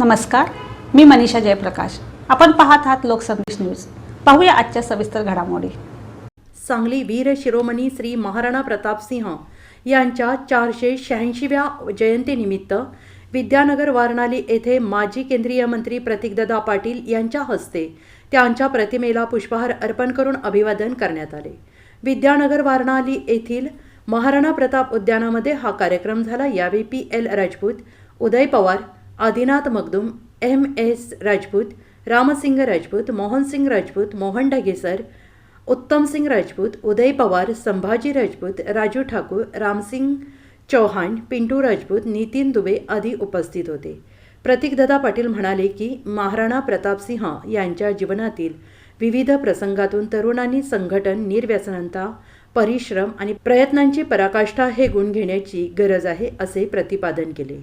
नमस्कार मी मनीषा जयप्रकाश. आपण पाहत आहात लोकसंदेश न्यूज. पाहूया आजच्या सविस्तर घडामोडी. सांगली वीर शिरोमणी श्री महाराणा प्रतापसिंह यांच्या चारशे शहाऐंशीव्या जयंतीनिमित्त विद्यानगर वारणाली येथे माजी केंद्रीय मंत्री प्रतीकदादा पाटील यांच्या हस्ते त्यांच्या प्रतिमेला पुष्पहार अर्पण करून अभिवादन करण्यात आले. विद्यानगर वारणाली येथील महाराणा प्रताप उद्यानामध्ये हा कार्यक्रम झाला. यावेळी P L Rajput Uday Pawar Adinath Magdum M S Rajput Ramsingh Rajput Mohansingh Rajput Mohan Dhagesar Uttamsingh Rajput Uday Pawar Sambhaji Rajput Raju Thakur Ramsingh Chauhan Pintu Rajput Nitin Dubey आदी उपस्थित होते. प्रतीकदादा पाटील म्हणाले की महाराणा प्रतापसिंह यांच्या जीवनातील विविध प्रसंगातून तरुणांनी संघटन निर्व्यसनता परिश्रम आणि प्रयत्नांची पराकाष्ठा हे गुण घेण्याची गरज आहे असे प्रतिपादन केले.